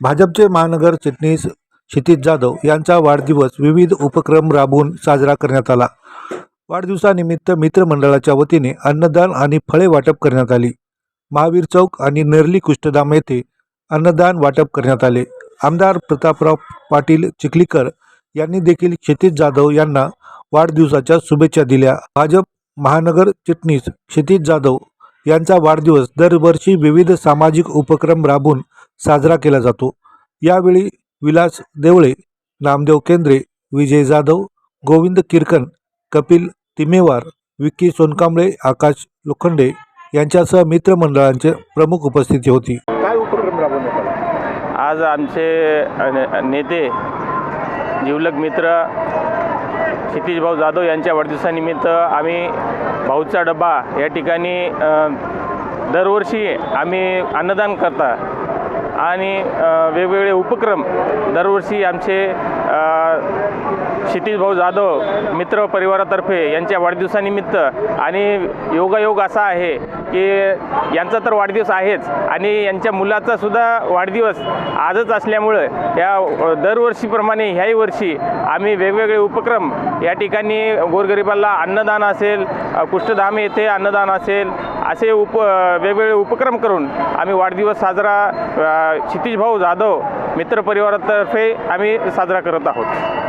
भाजपचे महानगर चिटणीस क्षितिज जाधव यांचा वाढदिवस विविध उपक्रम राबवून साजरा करण्यात आला. वाढदिवसानिमित्त मित्रमंडळाच्या वतीने अन्नदान आणि फळे वाटप करण्यात आली. महावीर चौक आणि नेरली कुष्ठधाम येथे अन्नदान वाटप करण्यात आले. आमदार प्रतापराव पाटील चिखलीकर यांनी देखील क्षितिज जाधव यांना वाढदिवसाच्या शुभेच्छा दिल्या. भाजप महानगर चिटणीस क्षितिज जाधव यांचा वाढदिवस दरवर्षी विविध सामाजिक उपक्रम राबवून साजरा केला जातो. यावेळी विलास देवळे नामदेव केंद्रे विजय जाधव गोविंद किरकन कपिल तिमेवार विक्की सोनकांबळे आकाश लोखंडे यांच्यासह मित्रमंडळांचे प्रमुख उपस्थिती होती. काय उपक्रम राबवण्यात आज आमचे नेते जिवलग मित्र क्षितिजभाऊ जाधव यांच्या वाढदिवसानिमित्त आम्ही भाऊचा डबा या ठिकाणी दरवर्षी आम्ही अन्नदान करता. आणि वेगवेगळे उपक्रम दरवर्षी आमचे अ, क्षितिजभाऊ जाधव मित्र परिवारातर्फे यांच्या वाढदिवसानिमित्त आणि योगायोग असा आहे की यांचा तर वाढदिवस आहेच आणि यांच्या मुलाचा सुद्धा वाढदिवस आजच असल्यामुळं या दरवर्षीप्रमाणे ह्याही वर्षी आम्ही वेगवेगळे उपक्रम या ठिकाणी गोरगरिबाला अन्नदान असेल कुष्ठधाम येथे अन्नदान असेल असे उप वेगवेगळे उपक्रम करून आम्ही वाढदिवस साजरा अ, क्षितिजभाऊ जाधव मित्रपरिवारातर्फे आम्ही साजरा करत आहोत.